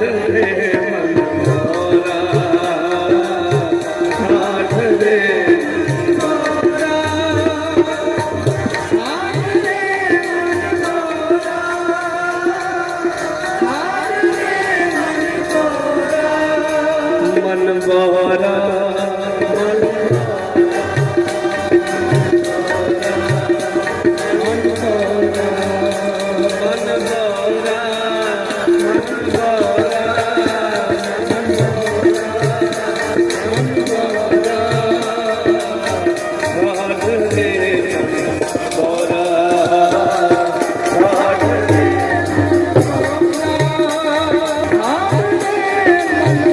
ਸਾਥ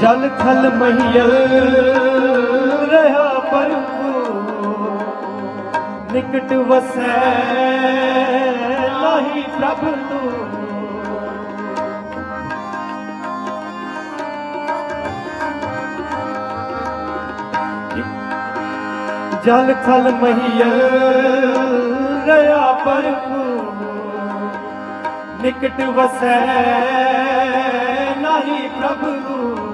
ਜਲ ਥਲ ਮਹੀਲ ਰਹਾ ਪਰਪੂ ਨਿਕਟ ਵਸੈ ਲਾਹੀ ਪ੍ਰਭ ਤੂੰ। ਜਲ ਥਲ ਮਹੀਲ ਰਹਾ ਪਰਪੂ ਨਿਕਟ ਵਸੈ ਨਾਹੀ ਪ੍ਰਭ ਨੂੰ